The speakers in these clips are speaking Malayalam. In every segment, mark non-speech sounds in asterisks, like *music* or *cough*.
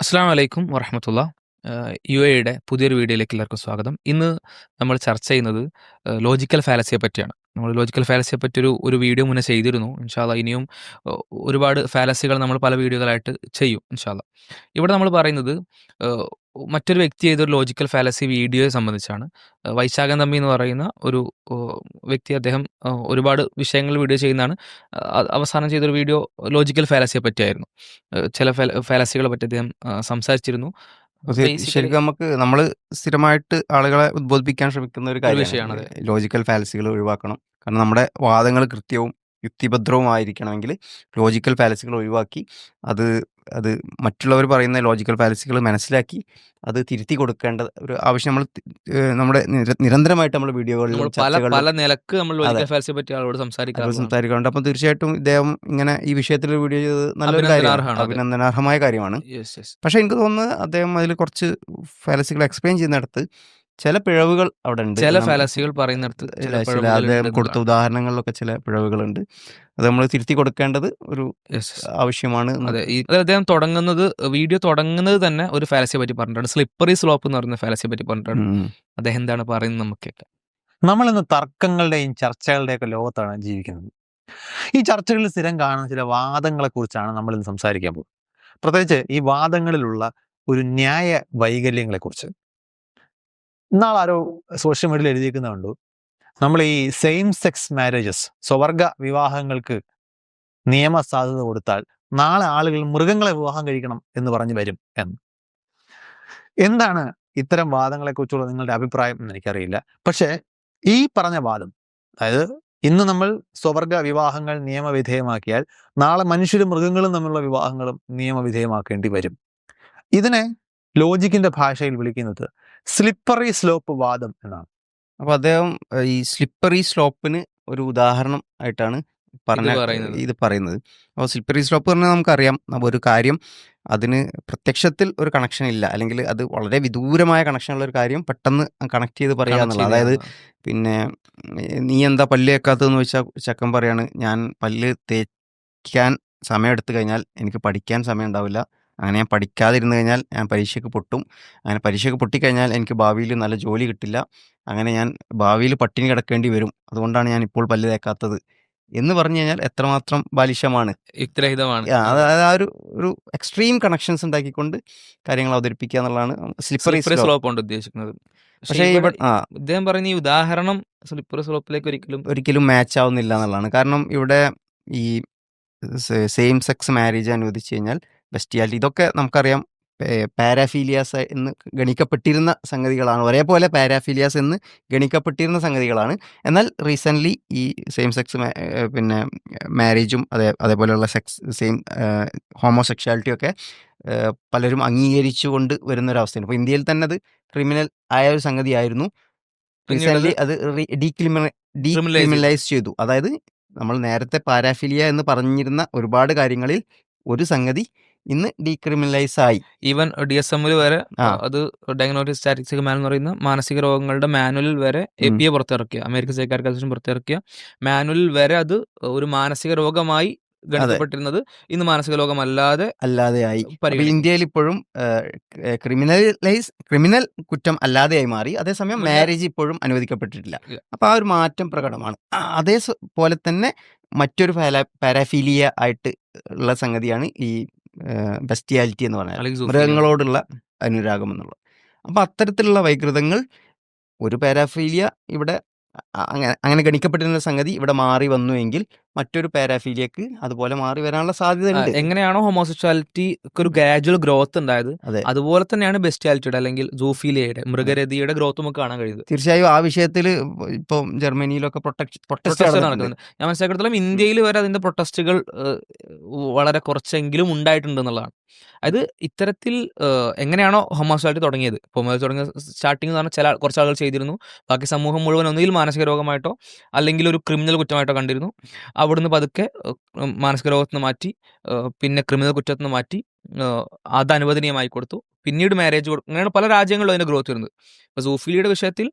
അസ്സാം വലൈക്കും വറഹമത്തുള്ള യു എയുടെ പുതിയൊരു വീഡിയോയിലേക്ക് എല്ലാവർക്കും സ്വാഗതം. ഇന്ന് നമ്മൾ ചർച്ച ചെയ്യുന്നത് ലോജിക്കൽ ഫാലസിയെ പറ്റിയാണ്. നമ്മൾ ലോജിക്കൽ ഫാലസിയെ പറ്റിയൊരു ഒരു വീഡിയോ മുന്നേ ചെയ്തിരുന്നു. ഇൻഷാല്ല ഇനിയും ഒരുപാട് ഫാലസികൾ നമ്മൾ പല വീഡിയോകളായിട്ട് ചെയ്യും ഇൻഷാല്ല ഇവിടെ നമ്മൾ പറയുന്നത് മറ്റൊരു വ്യക്തി ചെയ്തൊരു ലോജിക്കൽ ഫാലസി വീഡിയോയെ സംബന്ധിച്ചാണ്. വൈശാഖൻ തമ്പി എന്ന് പറയുന്ന ഒരു വ്യക്തി അദ്ദേഹം ഒരുപാട് വിഷയങ്ങൾ വീഡിയോ ചെയ്യുന്നതാണ്. അവസാനം ചെയ്തൊരു വീഡിയോ ലോജിക്കൽ ഫാലസിയെ പറ്റിയായിരുന്നു. ചില ഫാലസികളെ പറ്റി അദ്ദേഹം സംസാരിച്ചിരുന്നു. ശരിക്കും നമുക്ക് നമ്മൾ സ്ഥിരമായിട്ട് ആളുകളെ ഉദ്ബോധിപ്പിക്കാൻ ശ്രമിക്കുന്ന ഒരു വിഷയമാണ് കാര്യമാണ്. ലോജിക്കൽ ഫാലസികൾ ഒഴിവാക്കണം. കാരണം നമ്മുടെ വാദങ്ങൾ കൃത്യവും യുക്തിഭദ്രവുമായിരിക്കണമെങ്കിൽ ലോജിക്കൽ ഫാലസികൾ ഒഴിവാക്കി അത് അത് മറ്റുള്ളവർ പറയുന്ന ലോജിക്കൽ ഫാലസികൾ മനസ്സിലാക്കി അത് തിരുത്തി കൊടുക്കേണ്ട ഒരു ആവശ്യം നമ്മൾ നമ്മുടെ നിര- നിരന്തരമായിട്ട് നമ്മൾ വീഡിയോകളിൽ പല നിലയ്ക്ക് നമ്മൾ ലോജിക്കൽ പറ്റി ആളോട് സംസാരിക്കാറുണ്ട്. സംസാരിക്കാറുണ്ട്. അപ്പം തീർച്ചയായിട്ടും ഇദ്ദേഹം ഇങ്ങനെ ഈ വിഷയത്തിൽ വീഡിയോ ചെയ്തത് നല്ലൊരു കാര്യമാണ്. അഭിനന്ദനാർഹമായ കാര്യമാണ്. പക്ഷേ എനിക്ക് തോന്നുന്നത് അദ്ദേഹം അതിൽ കുറച്ച് ഫാലസികൾ എക്സ്പ്ലെയിൻ ചെയ്യുന്നിടത്ത് ചില പിഴവുകൾ അവിടെ ഉണ്ട് ചില ഫാലസികൾ പറയുന്നിടത്ത് ചില അദ്ദേഹം കൊടുത്ത ഉദാഹരണങ്ങളിലൊക്കെ ചില പിഴവുകളുണ്ട്. അത് നമ്മൾ തിരുത്തി കൊടുക്കേണ്ടത് ഒരു. ആവശ്യമാണ് അതെ അദ്ദേഹം തുടങ്ങുന്നത് വീഡിയോ തുടങ്ങുന്നത് തന്നെ ഒരു ഫാലസിയെ പറ്റി പറഞ്ഞിട്ടാണ് സ്ലിപ്പറി സ്ലോപ്പ് എന്ന് പറയുന്ന ഫാലസിയെ പറ്റി പറഞ്ഞിട്ടാണ് അദ്ദേഹം എന്താണ് പറയുന്നത് നമുക്ക് നമ്മൾ ഇന്ന് തർക്കങ്ങളുടെയും ചർച്ചകളുടെയൊക്കെ ലോകത്താണ് ജീവിക്കുന്നത്. ഈ ചർച്ചകളിൽ സ്ഥിരം കാണുന്ന ചില വാദങ്ങളെ കുറിച്ചാണ് നമ്മൾ ഇന്ന് സംസാരിക്കാൻ പോകുന്നത്. പ്രത്യേകിച്ച് ഈ വാദങ്ങളിലുള്ള ഒരു ന്യായ വൈകല്യങ്ങളെ കുറിച്ച് ഇന്നാൾ ആരോ സോഷ്യൽ മീഡിയയിൽ എഴുതിയിരിക്കുന്നുണ്ട് നമ്മൾ ഈ സെയിം സെക്സ് മാരേജസ് സ്വവർഗ വിവാഹങ്ങൾക്ക് നിയമ സാധ്യത കൊടുത്താൽ നാളെ ആളുകൾ മൃഗങ്ങളെ വിവാഹം കഴിക്കണം എന്ന് പറഞ്ഞു വരും എന്ന്. എന്താണ് ഇത്തരം വാദങ്ങളെ കുറിച്ചുള്ള നിങ്ങളുടെ അഭിപ്രായം എന്ന് എനിക്കറിയില്ല. പക്ഷേ ഈ പറഞ്ഞ വാദം അതായത് ഇന്ന് നമ്മൾ സ്വവർഗ വിവാഹങ്ങൾ നിയമവിധേയമാക്കിയാൽ നാളെ മനുഷ്യരും മൃഗങ്ങളും തമ്മിലുള്ള വിവാഹങ്ങളും നിയമവിധേയമാക്കേണ്ടി വരും. ഇതിനെ ലോജിക്കിന്റെ ഭാഷയിൽ വിളിക്കുന്നത് സ്ലിപ്പറി സ്ലോപ്പ് വാദം എന്നാണ്. അപ്പൊ അദ്ദേഹം ഈ സ്ലിപ്പറി സ്ലോപ്പിന് ഒരു ഉദാഹരണം ആയിട്ടാണ് പറഞ്ഞ പറയുന്നത്. ഇത് പറയുന്നത്. അപ്പോൾ സ്ലിപ്പറി സ്ലോപ്പ് പറഞ്ഞാൽ നമുക്കറിയാം ഒരു കാര്യം അതിന് പ്രത്യക്ഷത്തിൽ ഒരു കണക്ഷൻ ഇല്ല. അല്ലെങ്കിൽ അത് വളരെ വിദൂരമായ കണക്ഷൻ ഉള്ള ഒരു കാര്യം പെട്ടെന്ന് കണക്ട് ചെയ്ത് പറയുക എന്നുള്ളത് അതായത് പിന്നെ നീ എന്താ പല്ല് തേക്കാത്തതെന്ന് വെച്ചാൽ ചക്കൻ പറയാണ് ഞാൻ പല്ല് തേക്കാൻ സമയം എടുത്തു കഴിഞ്ഞാൽ എനിക്ക് പഠിക്കാൻ സമയം ഉണ്ടാവില്ല അങ്ങനെ ഞാൻ പഠിക്കാതിരുന്നു കഴിഞ്ഞാൽ ഞാൻ പരീക്ഷയ്ക്ക് പൊട്ടും. അങ്ങനെ പരീക്ഷയ്ക്ക് പൊട്ടിക്കഴിഞ്ഞാൽ എനിക്ക് ഭാവിയിൽ നല്ല ജോലി കിട്ടില്ല. അങ്ങനെ ഞാൻ ഭാവിയിൽ പട്ടിണി കിടക്കേണ്ടി വരും. അതുകൊണ്ടാണ് ഞാൻ ഇപ്പോൾ പല്ല് തേക്കാത്തത്. എന്ന് പറഞ്ഞു കഴിഞ്ഞാൽ എത്രമാത്രം ബാലിശമാണ്. യുക്തിരഹിതമാണ്. ആ, അതായത് ആ ഒരു ഒരു എക്സ്ട്രീം കണക്ഷൻസ് ഉണ്ടാക്കിക്കൊണ്ട് കാര്യങ്ങൾ അവതരിപ്പിക്കുക എന്നുള്ളതാണ്. സ്ലിപ്പറി സ്ലോപ്പ് കൊണ്ട് ഉദ്ദേശിക്കുന്നത്. പക്ഷേ ഇദ്ദേഹം പറഞ്ഞ ഈ ഉദാഹരണം സ്ലിപ്പറി സ്ലോപ്പിലേക്ക് ഒരിക്കലും ഒരിക്കലും മാച്ച് ആവുന്നില്ല എന്നുള്ളതാണ്. കാരണം ഇവിടെ ഈ സെയിം സെക്സ് മാരേജ് അനുവദിച്ചു കഴിഞ്ഞാൽ ബെസ്റ്റിയാലിറ്റി ഇതൊക്കെ നമുക്കറിയാം പാരാഫീലിയാസ് എന്ന് ഗണിക്കപ്പെട്ടിരുന്ന സംഗതികളാണ്. ഒരേപോലെ പാരാഫീലിയാസ് എന്ന് ഗണിക്കപ്പെട്ടിരുന്ന സംഗതികളാണ്. എന്നാൽ റീസെന്റ്ലി ഈ സെയിം സെക്സ് പിന്നെ മാരേജും അതേ അതേപോലെയുള്ള സെക്സ് സെയിം ഹോമോസെക്ഷാലിറ്റി ഒക്കെ പലരും അംഗീകരിച്ചു കൊണ്ട് വരുന്ന ഒരു അവസ്ഥയാണ് ഇപ്പോൾ ഇന്ത്യയിൽ തന്നെ അത് ക്രിമിനൽ ആയ ഒരു സംഗതിയായിരുന്നു. റീസെന്റ്ലി അത് ഡീക്രിമിനൽ ഡീക്രിമിനലൈസ് ചെയ്തു. അതായത് നമ്മൾ നേരത്തെ പാരാഫിലിയ എന്ന് പറഞ്ഞിരുന്ന ഒരുപാട് കാര്യങ്ങളിൽ ഒരു സംഗതി ഇന്ന് ഡീക്രിമിനലൈസ് ആയി ഈവൻ ഡി എസ് എമ്മിൽ വരെ അത് ഡയഗ്നോട്ടിക് സ്റ്റാറ്റിസ്റ്റിക് മാനുവൽ എന്ന് പറയുന്ന മാനസിക രോഗങ്ങളുടെ മാനുവലിൽ വരെ എ പി എ പുറത്തിറക്കിയ അമേരിക്കൻ സൈക്കാട്രിക് അസോസിയേഷൻ പുറത്തിറക്കിയ മാനുവലിൽ വരെ അത് ഒരു മാനസിക രോഗമായി ഗണിക്കപ്പെട്ടിരുന്നത് ഇന്ന് മാനസിക രോഗമല്ലാതെ അല്ലാതെ ആയി. ഇന്ത്യയിൽ ഇപ്പോഴും ക്രിമിനലൈസ് ക്രിമിനൽ കുറ്റം അല്ലാതെയായി മാറി. അതേസമയം മാരേജ് ഇപ്പോഴും അനുവദിക്കപ്പെട്ടിട്ടില്ല. അപ്പൊ ആ ഒരു മാറ്റം പ്രകടമാണ്. അതേപോലെ അതേ പോലെ തന്നെ മറ്റൊരു പാരാഫീലിയ ആയിട്ട് ഉള്ള സംഗതിയാണ് ഈ ബെസ്റ്റിയാലിറ്റി എന്ന് പറഞ്ഞാൽ. മൃഗങ്ങളോടുള്ള അനുരാഗം എന്നുള്ളത് അപ്പോൾ അത്തരത്തിലുള്ള വൈകൃതങ്ങൾ ഒരു പാരാഫീലിയ ഇവിടെ അങ്ങനെ അങ്ങനെ ഗണിക്കപ്പെട്ടിരുന്ന സംഗതി ഇവിടെ മാറി വന്നു എങ്കിൽ മറ്റൊരു പാരാഫീലിയക്ക് അതുപോലെ മാറി വരാനുള്ള സാധ്യത ഉണ്ട് എങ്ങനെയാണോ ഹോമോസെക്ഷാലിറ്റി ഒരു ഗ്രാജുവൽ ഗ്രോത്ത് ഉണ്ടായത് അതെ. അതുപോലെ തന്നെയാണ് ബെസ്റ്റാലിറ്റിയുടെ അല്ലെങ്കിൽ ജൂഫീലിയയുടെ മൃഗരതിയുടെ ഗ്രോത്ത് നമുക്ക് കാണാൻ കഴിയുന്നത്. തീർച്ചയായും ആ വിഷയത്തിൽ ഇപ്പൊ ജർമ്മനിയിലൊക്കെ പ്രൊട്ടസ്റ്റ് നടക്കുന്നുണ്ട്. ഞാൻ മനസ്സിലാക്കിയിടത്തോളം ഇന്ത്യയിൽ വരെ അതിന്റെ പ്രൊട്ടസ്റ്റുകൾ വളരെ കുറച്ചെങ്കിലും ഉണ്ടായിട്ടുണ്ട് എന്നുള്ളതാണ്. അത് ഇത്തരത്തിൽ ഏഹ്, എങ്ങനെയാണോ ഹോമോസെക്ച്വാലിറ്റി തുടങ്ങിയത്. ഹോമോസെക്ച്വാലിറ്റി തുടങ്ങിയ സ്റ്റാർട്ടിംഗ് എന്ന് പറഞ്ഞാൽ ചില കുറച്ച് ആളുകൾ ചെയ്തിരുന്നു. ബാക്കി സമൂഹം മുഴുവൻ ഒന്നുകിൽ മാനസിക രോഗമായിട്ടോ അല്ലെങ്കിൽ ഒരു ക്രിമിനൽ കുറ്റമായിട്ടോ കണ്ടിരുന്നു. അവിടുന്ന് പതുക്കെ ഏഹ്, മാനസിക രോഗത്തിൽ നിന്ന് മാറ്റി ഏഹ്, പിന്നെ ക്രിമിനൽ കുറ്റത്തിൽ നിന്ന് മാറ്റി ഏഹ്, അത് അനുവദനീയമായി കൊടുത്തു. പിന്നീട് മാരേജ് കൊടുക്കും അങ്ങനെയാണ് പല രാജ്യങ്ങളിലും അതിന്റെ ഗ്രോത്ത് വരുന്നത്. ഇപ്പോൾ സൂഫിലിയുടെ വിഷയത്തിൽ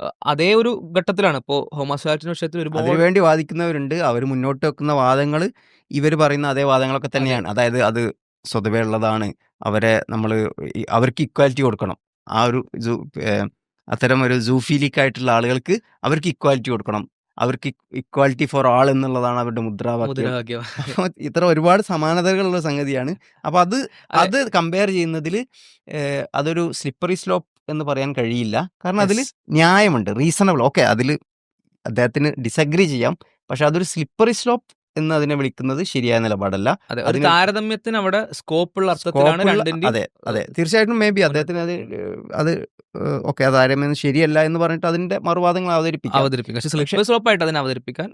ഏഹ്, അതേ ഒരു ഘട്ടത്തിലാണ്. ഇപ്പോൾ ഹോമോസെക്ച്വാലിറ്റിയുടെ വിഷയത്തിൽ ഒരുപാട് അതിനുവേണ്ടി വാദിക്കുന്നവരുണ്ട്. അവർ മുന്നോട്ട് വെക്കുന്ന വാദങ്ങൾ ഇവർ പറയുന്ന അതേ വാദങ്ങളൊക്കെ തന്നെയാണ്. അതായത് അത് സ്വതവേ ഉള്ളതാണ് അവരെ നമ്മൾ അവർക്ക് ഇക്വാലിറ്റി കൊടുക്കണം. ആ ഒരു ജൂ അത്തരം ഒരു സൂഫീലിക് ആയിട്ടുള്ള ആളുകൾക്ക് അവർക്ക് ഇക്വാലിറ്റി കൊടുക്കണം. അവർക്ക് ഇക്വാലിറ്റി ഫോർ ആൾ എന്നുള്ളതാണ് അവരുടെ മുദ്രാവാക്യം. ഇത്ര ഒരുപാട് സമാനതകളുള്ള സംഗതിയാണ്. അപ്പൊ അത് അത്. കമ്പയർ ചെയ്യുന്നതിൽ അതൊരു സ്ലിപ്പറി സ്ലോപ്പ് എന്ന് പറയാൻ കഴിയില്ല. കാരണം അതിൽ. ന്യായമുണ്ട്. റീസണബിൾ ഓക്കെ അതിൽ അദ്ദേഹത്തിന് ഡിസഗ്രി ചെയ്യാം. പക്ഷെ അതൊരു സ്ലിപ്പറി സ്ലോപ്പ് എന്ന് അതിനെ വിളിക്കുന്നത് ശരിയായ നിലപാടല്ല. അതെ താരതമ്യത്തിന് അവിടെ സ്കോപ്പ് ഉള്ള അർത്ഥത്തിലാണ് അതെ അതെ. തീർച്ചയായിട്ടും മേ ബി അദ്ദേഹത്തിന് അത് അത് ഓക്കെ ആരംഭം ശരിയല്ല എന്ന് പറഞ്ഞിട്ട് അതിന്റെ മറുവാദങ്ങൾ അവതരിപ്പിക്കാം. അവതരിപ്പിക്കാം. പക്ഷേ സ്ലോപ്പായിട്ട് അതിനെ അവതരിപ്പിക്കാൻ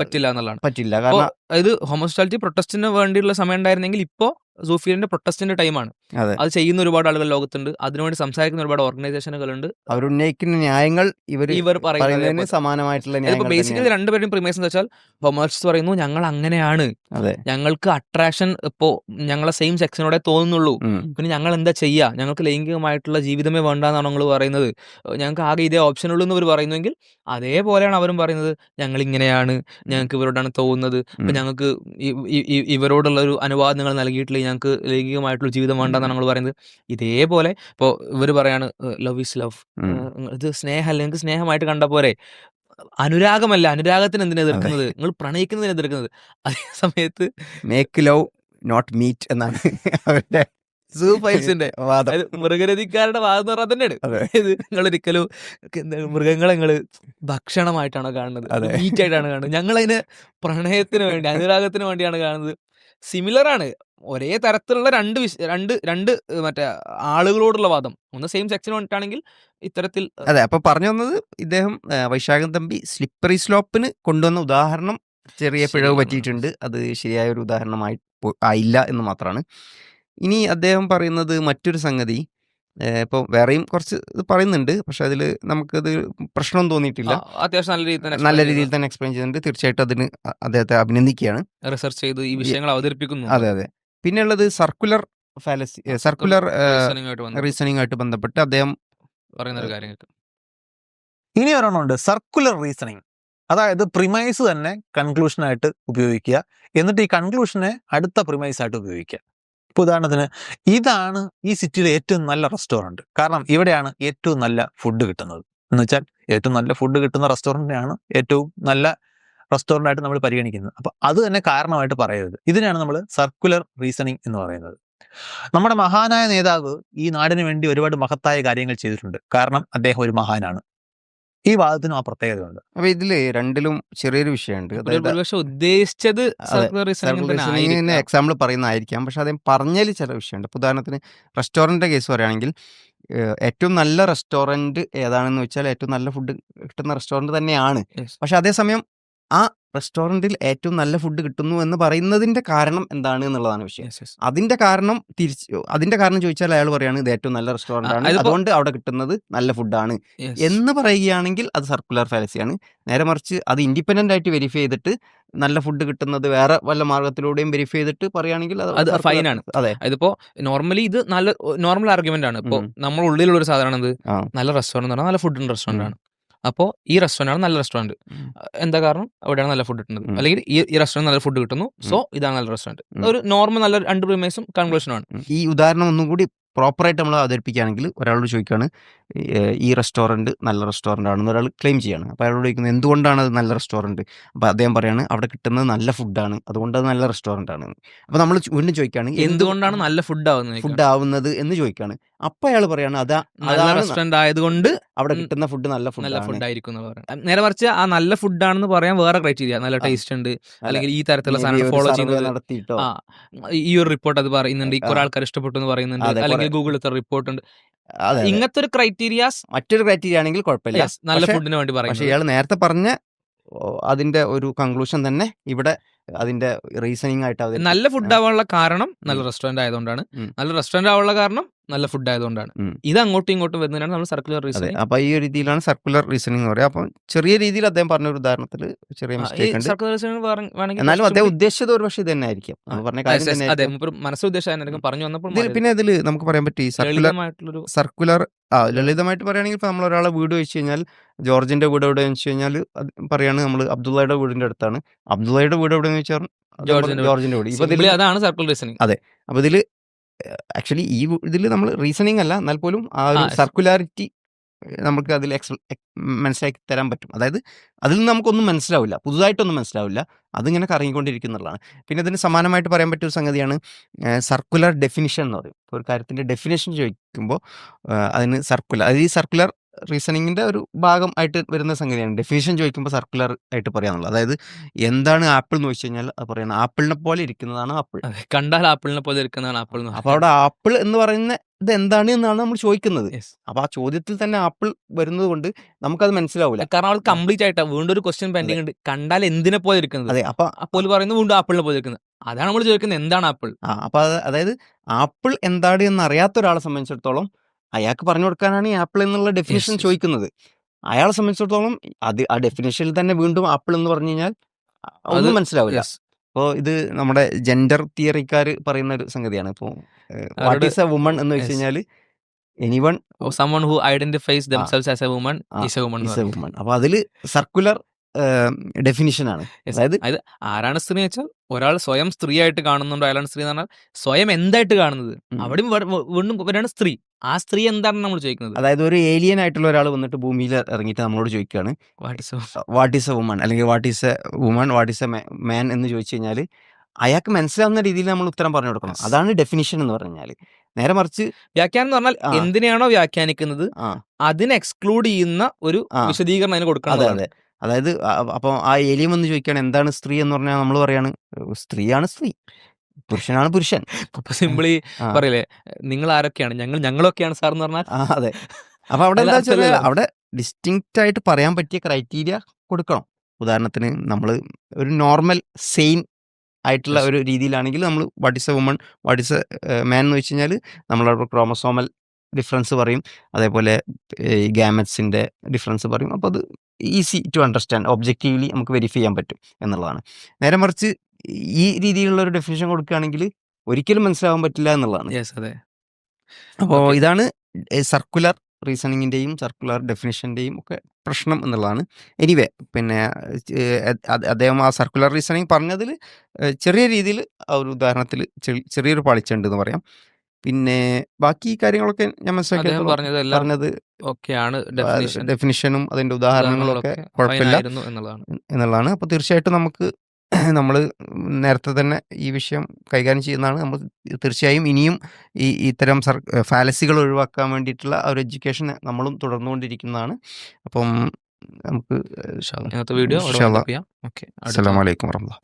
പറ്റില്ല എന്നുള്ളതാണ്. പറ്റില്ല. കാരണം ഇത് ഹോമോസ്റ്റാലിറ്റി പ്രൊട്ടസ്റ്റിന് വേണ്ടിയുള്ള സമയം ഉണ്ടായിരുന്നെങ്കിൽ ഇപ്പോ സൂഫിയന്റെ പ്രൊട്ടസ്റ്റിന്റെ ടൈമാണ് അതെ. അത് ചെയ്യുന്ന ഒരുപാട് ആളുകൾ ലോകത്തുണ്ട്. അതിനുവേണ്ടി സംസാരിക്കുന്ന ഒരുപാട് ഓർഗനൈസേഷനുകളുണ്ട് അവർ ഉന്നയിക്കുന്ന ന്യായങ്ങൾ ഇവർ ഇവർ പറയുന്നതിന് പറയുന്നത് സമാനമായിട്ടുള്ള ന്യായങ്ങൾ ബേസിക്കലി രണ്ടുപേരും പ്രിമേസ് എന്ന് വെച്ചാൽ ഹോമോസ് പറയുന്നു ഞങ്ങൾ അങ്ങനെയാണ്. ഞങ്ങൾക്ക് അട്രാക്ഷൻ ഇപ്പോ ഞങ്ങളെ സെയിം സെക്ഷനോടെ തോന്നുന്നുള്ളൂ. പിന്നെ ഞങ്ങൾ എന്താ ചെയ്യുക ഞങ്ങൾക്ക് ലൈംഗികമായിട്ടുള്ള ജീവിതമേ വേണ്ടെന്നാണ് ഞങ്ങൾ പറയുന്നത്. ഞങ്ങൾക്ക് ആകെ ഇതേ ഓപ്ഷൻ ഉള്ളൂ എന്ന് ഇവർ പറയുന്നുവെങ്കിൽ അതേപോലെയാണ് അവരും പറയുന്നത്. ഞങ്ങൾ ഇങ്ങനെയാണ്. ഞങ്ങൾക്ക് ഇവരോടാണ് തോന്നുന്നത്. ഇപ്പൊ. ഞങ്ങൾക്ക് ഇവരോടുള്ള ഒരു അനുവാദം നിങ്ങൾ നൽകിയിട്ടില്ല ഞങ്ങൾക്ക് ലൈംഗികമായിട്ടുള്ള ജീവിതം വേണ്ടെന്നാണ് ഞങ്ങൾ പറയുന്നത്. ഇതേപോലെ ഇപ്പോൾ ഇവർ പറയാണ് ലവ് ഇസ് ലവ് ഇത് ഇത് സ്നേഹമല്ല നിങ്ങൾക്ക് സ്നേഹമായിട്ട് കണ്ട പോരെ. അനുരാഗമല്ല അനുരാഗത്തിന് എന്തിനാ എതിർക്കുന്നത്? നിങ്ങൾ പ്രണയിക്കുന്നതിന് എതിർക്കുന്നത്. അതേ സമയത്ത് മേക്ക് ലവ് നോട്ട് മീറ്റ് എന്നാണ് അവരുടെ സൂ ഫൈൽസിന്റെ *laughs* വാദം. അതായത് മൃഗരതിക്കാരുടെ വാദം എന്ന് പറഞ്ഞാൽ തന്നെയാണ്. അതായത് നിങ്ങൾ ഒരിക്കലും മൃഗങ്ങളെ നിങ്ങൾ ഭക്ഷണമായിട്ടാണോ കാണുന്നത്. അതെ. ആയിട്ടാണ് കാണുന്നത്. ഞങ്ങൾ അതിന് പ്രണയത്തിന് വേണ്ടി അനുരാഗത്തിന് വേണ്ടിയാണ് കാണുന്നത്. സിമിലർ ആണ്. ഒരേ തരത്തിലുള്ള രണ്ട് വിശ രണ്ട് രണ്ട് മറ്റേ ആളുകളോടുള്ള വാദം. ഒന്ന് സെയിം സെക്ഷൻ വേണ്ടിയിട്ടാണെങ്കിൽ ഇത്തരത്തിൽ അതെ അപ്പൊ പറഞ്ഞു വന്നത് ഇദ്ദേഹം വൈശാഖൻ തമ്പി സ്ലിപ്പറി സ്ലോപ്പിന് കൊണ്ടുവന്ന ഉദാഹരണം ചെറിയ പിഴവ്. പറ്റിയിട്ടുണ്ട്. അത് ശരിയായ ഒരു ഉദാഹരണമായി ആയില്ല എന്ന് മാത്രമാണ്. ഇനി അദ്ദേഹം പറയുന്നത് മറ്റൊരു സംഗതി. ഇപ്പോൾ വേറെയും കുറച്ച് ഇത് പറയുന്നുണ്ട്. പക്ഷെ അതിൽ നമുക്കത് പ്രശ്നം തോന്നിയിട്ടില്ല. ആ, അത്യാവശ്യം നല്ല രീതിയിൽ തന്നെ നല്ല രീതിയിൽ തന്നെ എക്സ്പ്ലെയിൻ ചെയ്യുന്നുണ്ട്. തീർച്ചയായിട്ടും അതിന് അദ്ദേഹത്തെ അഭിനന്ദിക്കുകയാണ്. റിസർച്ച് ചെയ്ത് ഈ വിഷയങ്ങൾ അവതരിപ്പിക്കുന്നു. അതെ അതെ. പിന്നെയുള്ളത് സർക്കുലർ ഫാലസി സർക്കുലർ റീസണിംഗ് ആയിട്ട് ബന്ധപ്പെട്ട്. അദ്ദേഹം പറയുന്ന ഒരു കാര്യം കേൾക്കാം. ഇനി ഒരെണ്ണമുണ്ട്. സർക്കുലർ റീസണിങ് അതായത് പ്രിമൈസ് തന്നെ കൺക്ലൂഷനായിട്ട് ഉപയോഗിക്കുക. എന്നിട്ട് ഈ കൺക്ലൂഷനെ അടുത്ത പ്രിമൈസ് ആയിട്ട് ഉപയോഗിക്കുക. ഇപ്പൊ ഉദാഹരണത്തിന് ഇതാണ് ഈ സിറ്റിയിലെ ഏറ്റവും നല്ല റെസ്റ്റോറന്റ്. കാരണം ഇവിടെയാണ് ഏറ്റവും നല്ല ഫുഡ് കിട്ടുന്നത്. എന്ന് വെച്ചാൽ ഏറ്റവും നല്ല ഫുഡ് കിട്ടുന്ന റെസ്റ്റോറന്റിനെയാണ് ഏറ്റവും നല്ല റെസ്റ്റോറന്റായിട്ട് നമ്മൾ പരിഗണിക്കുന്നത്. അപ്പോൾ അത് തന്നെ കാരണമായിട്ട് പറയരുത്. ഇതിനാണ് നമ്മൾ സർക്കുലർ റീസണിങ് എന്ന് പറയുന്നത്. നമ്മുടെ മഹാനായ നേതാവ് ഈ നാടിന് വേണ്ടി ഒരുപാട് മഹത്തായ കാര്യങ്ങൾ ചെയ്തിട്ടുണ്ട്. കാരണം അദ്ദേഹം ഒരു മഹാനാണ്. ഈ വാദത്തിനും ആ പ്രത്യേകതയുണ്ട്. അപ്പൊ ഇതിൽ രണ്ടിലും ചെറിയൊരു വിഷയമുണ്ട്. ഒരു അതായത് ഉദ്ദേശിച്ചത്. എക്സാമ്പിൾ പറയുന്നതായിരിക്കാം. പക്ഷെ അദ്ദേഹം പറഞ്ഞതിൽ ചില വിഷയമുണ്ട്. ഉദാഹരണത്തിന് റെസ്റ്റോറന്റിന്റെ കേസ് പറയുകയാണെങ്കിൽ ഏറ്റവും നല്ല റെസ്റ്റോറന്റ് ഏതാണെന്ന് വെച്ചാൽ ഏറ്റവും നല്ല ഫുഡ് കിട്ടുന്ന റെസ്റ്റോറന്റ് തന്നെയാണ്. പക്ഷെ അതേസമയം ആ റെസ്റ്റോറന്റിൽ ഏറ്റവും നല്ല ഫുഡ് കിട്ടുന്നു എന്ന് പറയുന്നതിന്റെ കാരണം എന്താണ് എന്നുള്ളതാണ് വിഷയം. അതിന്റെ കാരണം തിരിച്ച് അതിന്റെ കാരണം ചോദിച്ചാൽ അയാൾ പറയാണ് ഇത് ഏറ്റവും നല്ല റെസ്റ്റോറന്റ് ആണ് അതുകൊണ്ട് അവിടെ കിട്ടുന്നത് നല്ല ഫുഡാണ്. എന്ന് പറയുകയാണെങ്കിൽ അത് സർക്കുലർ ഫാലസിയാണ്. നേരെ മറിച്ച് അത് ഇൻഡിപെൻഡന്റ് ആയിട്ട് വെരിഫൈ ചെയ്തിട്ട് നല്ല ഫുഡ് കിട്ടുന്നത് വേറെ വല്ല മാർഗത്തിലൂടെയും വെരിഫൈ ചെയ്തിട്ട് പറയുകയാണെങ്കിൽ അത് ഫൈനാണ്. അതെ. ഇതിപ്പോ നോർമലി ഇത് നല്ല നോർമൽ ആർഗ്യുമെന്റ് ആണ് ഇപ്പോൾ നമ്മൾ ഉള്ളിലുള്ള ഒരു സാധനം ഇത്. നല്ല റെസ്റ്റോറന്റ് നല്ല ഫുഡ് റെസ്റ്റോറന്റ് ഉം. ആണ് അപ്പോൾ ഈ റെസ്റ്റോറന്റ് ആണ് നല്ല റെസ്റ്റോറന്റ് എന്താ കാരണം? അവിടെയാണ് നല്ല ഫുഡ് കിട്ടുന്നത്. അല്ലെങ്കിൽ ഈ ഈ റെസ്റ്റോറന്റ് നല്ല ഫുഡ് കിട്ടുന്നു. സോ ഇതാണ് നല്ല റെസ്റ്റോറന്റ് ഒരു നോർമൽ നല്ല രണ്ട് പ്രിമേസും കൺക്ലൂഷനുമാണ് ഈ ഉദാഹരണം ഒന്നും കൂടി പ്രോപ്പറായിട്ട് നമ്മൾ അവതരിപ്പിക്കുകയാണെങ്കിൽ ഒരാളോട് ചോദിക്കുകയാണ് ഈ റെസ്റ്റോറന്റ് നല്ല റെസ്റ്റോറന്റ് ആണെന്ന് ഒരാൾ ക്ലെയിം ചെയ്യാണ് അപ്പോൾ അയാളോട് ചോദിക്കുന്നത് എന്തുകൊണ്ടാണ് അത് നല്ല റെസ്റ്റോറന്റ് അപ്പോൾ അദ്ദേഹം പറയാണ് അവിടെ കിട്ടുന്നത് നല്ല ഫുഡാണ് അതുകൊണ്ട് അത് നല്ല റെസ്റ്റോറന്റ് ആണ്. അപ്പോൾ നമ്മൾ വീണ്ടും ചോദിക്കുകയാണ് എന്തുകൊണ്ടാണ് നല്ല ഫുഡ് ആവുന്നത്? ഫുഡ് ആവുന്നത്? എന്ന് ചോദിക്കുകയാണ്. അപ്പോൾ അയാൾ പറയാണ് അതാ നല്ല റെസ്റ്റോറന്റ് ആയതുകൊണ്ട് അവിടെ കിട്ടുന്ന ഫുഡ് നല്ല നല്ല ഫുഡ് ആയിരിക്കും പറയാം. നേരെ മറിച്ച് ആ നല്ല ഫുഡാണെന്ന് പറയാൻ വേറെ ക്രൈറ്റീരിയ നല്ല ടേസ്റ്റ് ഉണ്ട് അല്ലെങ്കിൽ ഈ തരത്തിലുള്ള സാധനം ഫോളോ ചെയ്യുന്നത്. ഈ ഒരു റിപ്പോർട്ട് അത് പറയുന്നുണ്ട് ഈ കുറെ ആൾക്കാർ ഇഷ്ടപ്പെട്ടു എന്ന് പറയുന്നുണ്ട് അല്ലെങ്കിൽ ഇത്ര റിപ്പോർട്ട് ഉണ്ട്. ഇങ്ങനത്തെ ഒരു ക്രൈറ്റീരിയാസ് മറ്റൊരു ക്രൈറ്റീരിയ ആണെങ്കിൽ കുഴപ്പമില്ല. നല്ല ഫുഡിന് വേണ്ടി പക്ഷെ പറയുന്നത് ഇയാൾ നേരത്തെ പറഞ്ഞ അതിന്റെ ഒരു കൺക്ലൂഷൻ തന്നെ ഇവിടെ അതിന്റെ റീസണിങ് ആയിട്ട്. നല്ല ഫുഡ് ആവാനുള്ള കാരണം നല്ല. റെസ്റ്റോറന്റ് ആയതുകൊണ്ടാണ്. നല്ല റെസ്റ്റോറന്റ് ആവാനുള്ള കാരണം നല്ല ഫുഡ് ആയതുകൊണ്ടാണ്. ഇത് അങ്ങോട്ടും ഇങ്ങോട്ടും വരുന്നതിനാണ് നമ്മൾ സർക്കുലർ റീസൺ റീസണിങ്. അപ്പൊ ഈ ഒരു രീതിയിലാണ് സർക്കുലർ റീസണിങ് എന്ന് പറയുക. അപ്പം ചെറിയ രീതിയിൽ അദ്ദേഹം പറഞ്ഞ ഒരു ഉദാഹരണത്തിൽ ചെറിയ സർക്കുലർ റീസണിങ് എന്നാലും അദ്ദേഹം ഉദ്ദേശിച്ചത് ഒരു പക്ഷേ ഇത് തന്നെ ആയിരിക്കും. പറഞ്ഞ കാര്യം മനസ്സുദ്ദേശം പറഞ്ഞു വന്നപ്പോൾ പിന്നെ ഇതിൽ നമുക്ക് പറയാൻ പറ്റി സർക്കുലർ സർക്കുലർ ആ ലളിതമായിട്ട് പറയുകയാണെങ്കിൽ ഇപ്പൊ നമ്മൾ ഒരാളെ വീട് വെച്ച് കഴിഞ്ഞാൽ ജോർജിന്റെ വീട് എവിടെയെന്ന് വെച്ച് കഴിഞ്ഞാൽ അത് പറയാണ് നമ്മൾ അബ്ദുള്ളയുടെ വീടിന്റെ അടുത്താണ്. അബ്ദുള്ളയുടെ വീട് എവിടെയെന്ന് വെച്ചാൽ അത് ജോർജിന്റെ വീട്. ജോർജിന്റെ വീട്. ഇപ്പൊ ഇതിൽ Simply അതാണ് സർക്കുലർ റീസണിങ്. അപ്പൊ ഇതിൽ ആക്ച്വലി ഈ ഇതിൽ നമ്മൾ റീസണിങ് അല്ല എന്നാൽ പോലും ആ ഒരു ആ, സർക്കുലാരിറ്റി നമുക്ക് അതിൽ എക്സ് മനസ്സിലാക്കി തരാൻ പറ്റും. അതായത് അതിൽ നിന്ന് നമുക്കൊന്നും മനസ്സിലാവില്ല. പുതുതായിട്ടൊന്നും മനസ്സിലാവില്ല. അതിങ്ങനെ കറങ്ങിക്കൊണ്ടിരിക്കുന്നുള്ളതാണ്. പിന്നെ ഇതിന് സമാനമായിട്ട് പറയാൻ പറ്റിയ ഒരു സംഗതിയാണ് സർക്കുലർ ഡെഫിനിഷൻ എന്ന് പറയും. ഒരു കാര്യത്തിന്റെ ഡെഫിനേഷൻ ചോദിക്കുമ്പോൾ അതിന് സർക്കുലർ അതായത് ഈ സർക്കുലർ റീസണിങ്ങിന്റെ ഒരു ഭാഗം ആയിട്ട് വരുന്ന സംഗതിയാണ്. ഡെഫിനിഷൻ ചോദിക്കുമ്പോൾ സർക്കുലർ ആയിട്ട് പറയാനുള്ളത് അതായത് എന്താണ് ആപ്പിൾ എന്ന് ചോദിച്ചു കഴിഞ്ഞാൽ അത് പറയുന്നത് ആപ്പിളിനെ പോലെ ഇരിക്കുന്നതാണ് ആപ്പിൾ. കണ്ടാൽ ആപ്പിളിനെ പോലെ ഇരിക്കുന്നതാണ് ആപ്പിൾ എന്ന് അപ്പോൾ അവിടെ ആപ്പിൾ എന്ന് പറയുന്ന ഇത് എന്താണ് എന്നാണ് നമ്മൾ ചോദിക്കുന്നത്. അപ്പൊ അപ്പോൾ ആ ചോദ്യത്തിൽ തന്നെ ആപ്പിൾ വരുന്നത് കൊണ്ട് നമുക്കത് മനസ്സിലാവില്ല കാരണം അവൾ കംപ്ലീറ്റ് ആയിട്ട് വീണ്ടും ഒരു ക്വസ്റ്റ്യൻ പെൻഡിങ് ഉണ്ട്. കണ്ടാൽ എന്തിനെ പോലെ ഇരിക്കുന്നത്? അതെ അപ്പൊ അപ്പോൾ പറയുന്നത് വീണ്ടും ആപ്പിളിനെ പോലെ ഇരിക്കുന്നത്. അതാണ് നമ്മൾ ചോദിക്കുന്നത് എന്താണ് ആപ്പിൾ? ആ അപ്പൊ അതായത് ആപ്പിൾ എന്താണ് എന്ന് അറിയാത്ത ഒരാളെ സംബന്ധിച്ചിടത്തോളം അയാൾക്ക് പറഞ്ഞു കൊടുക്കാനാണ് ഈ ആപ്പിൾ എന്നുള്ള ഡെഫിനേഷൻ ചോദിക്കുന്നത്. അയാളെ സംബന്ധിച്ചിടത്തോളം അത് ആ ഡെഫിനേഷനിൽ തന്നെ വീണ്ടും ആപ്പിൾ എന്ന് പറഞ്ഞു കഴിഞ്ഞാൽ ഒന്നും മനസ്സിലാവില്ല. അപ്പോൾ ഇത് നമ്മുടെ ജെൻഡർ തിയറിക്കാർ പറയുന്ന ഒരു സംഗതിയാണ്. ഇപ്പോൾ വാട്ട് ഈസ് എ വുമൺ എന്ന് വെച്ച് കഴിഞ്ഞാൽ any one someone who identifies as as a woman a woman എന്ന് ഈസ് എ വുമൺ അപ്പോൾ അതിൽ സർക്കുലർ ഡെഫിനിഷനാണ് ആണ്. അതായത് അത് ആരാണ് സ്ത്രീ വെച്ചാൽ ഒരാൾ സ്വയം സ്ത്രീ ആയിട്ട് കാണുന്നുണ്ടോ. അയാളാണ് സ്ത്രീ എന്ന് പറഞ്ഞാൽ സ്വയം എന്തായിട്ട് കാണുന്നത്. അവിടെയും വീണ്ടും വരാണ് സ്ത്രീ. ആ സ്ത്രീ എന്താണ് നമ്മൾ ചോദിക്കുന്നത്? അതായത് ഒരു ഏലിയൻ ആയിട്ടുള്ള ഒരാൾ വന്നിട്ട് ഭൂമിയിൽ ഇറങ്ങിയിട്ട് നമ്മളോട് ചോദിക്കുകയാണ്. വാട്ട് ഈസ് എ വുമൺ അല്ലെങ്കിൽ what is a woman what is a man എന്ന് ചോദിച്ചു കഴിഞ്ഞാൽ അയാൾക്ക് മനസ്സിലാവുന്ന രീതിയിൽ നമ്മൾ ഉത്തരം പറഞ്ഞു കൊടുക്കണം. അതാണ് ഡെഫിനിഷൻ എന്ന് പറഞ്ഞാൽ നേരെ മറിച്ച് വ്യാഖ്യാനം എന്ന് പറഞ്ഞാൽ എന്തിനാണോ എന്തിനെയാണോ വ്യാഖ്യാനിക്കുന്നത്? അതിനെ എക്സ്ക്ലൂഡ് ചെയ്യുന്ന ഒരു. വിശദീകരണം അതിന് കൊടുക്കണം അതെ അതായത് അപ്പോൾ ആ ഏലിയം വന്ന് ചോദിക്കുകയാണ് എന്താണ് സ്ത്രീ എന്ന് പറഞ്ഞാൽ നമ്മൾ പറയാണ് സ്ത്രീയാണ് സ്ത്രീ. പുരുഷനാണ് പുരുഷൻ. അപ്പൊ സിമ്പിളി. പറയില്ലേ നിങ്ങൾ ആരൊക്കെയാണ് ഞങ്ങൾ ഞങ്ങളൊക്കെയാണ് സാർ എന്ന് പറഞ്ഞാൽ? ആ അതെ. അപ്പൊ അവിടെ എന്താ വെച്ചാൽ അവിടെ ഡിസ്റ്റിങ്ക്റ്റ് ആയിട്ട് പറയാൻ പറ്റിയ ക്രൈറ്റീരിയ കൊടുക്കണം. ഉദാഹരണത്തിന് നമ്മൾ ഒരു നോർമൽ സെയിൻ ആയിട്ടുള്ള ഒരു രീതിയിലാണെങ്കിൽ നമ്മൾ what is a woman what is a man എന്ന് വെച്ച് കഴിഞ്ഞാൽ നമ്മളവിടെ ക്രോമസോമൽ ഡിഫറൻസ് പറയും. അതേപോലെ ഈ ഗാമറ്റ്സിന്റെ ഡിഫറൻസ് പറയും. അപ്പോൾ അത് ഈസി ടു അണ്ടർസ്റ്റാൻഡ് ഒബ്ജക്റ്റീവ്ലി നമുക്ക് വെരിഫൈ ചെയ്യാൻ പറ്റും എന്നുള്ളതാണ്. നേരെ മറിച്ച് ഈ രീതിയിലുള്ള ഒരു ഡെഫിനേഷൻ കൊടുക്കുകയാണെങ്കിൽ ഒരിക്കലും മനസ്സിലാവാൻ പറ്റില്ല എന്നുള്ളതാണ്. യെസ് അതെ. അപ്പോൾ ഇതാണ് സർക്കുലർ റീസണിങ്ങിന്റെയും സർക്കുലർ ഡെഫിനിഷന്റെയും ഒക്കെ പ്രശ്നം എന്നുള്ളതാണ്. എനിവേ പിന്നെ അദ്ദേഹം ആ സർക്കുലർ റീസണിങ് പറഞ്ഞതിൽ ചെറിയ രീതിയിൽ ആ ഒരു ഉദാഹരണത്തിൽ ചെറിയൊരു പാളിച്ചുണ്ട് എന്ന് പറയാം. പിന്നെ ബാക്കി കാര്യങ്ങളൊക്കെ ഞാൻ മനസ്സിലാക്കി പറഞ്ഞത് ഒക്കെയാണ് ഡെഫിനിഷനും അതിന്റെ അതിന്റെ ഉദാഹരണങ്ങളൊക്കെ കുഴപ്പമില്ല എന്നുള്ളതാണ്. അപ്പോൾ തീർച്ചയായിട്ടും നമുക്ക് നമ്മൾ നേരത്തെ തന്നെ ഈ വിഷയം കൈകാര്യം ചെയ്യുന്നതാണ്. നമ്മൾ തീർച്ചയായും ഇനിയും ഈ ഇത്തരം സർ ഫാലസികൾ ഒഴിവാക്കാൻ വേണ്ടിയിട്ടുള്ള ആ ഒരു എഡ്യൂക്കേഷൻ നമ്മളും തുടർന്നുകൊണ്ടിരിക്കുന്നതാണ്. അപ്പം നമുക്ക് വീഡിയോ വലൈക്കും അല്ലാ.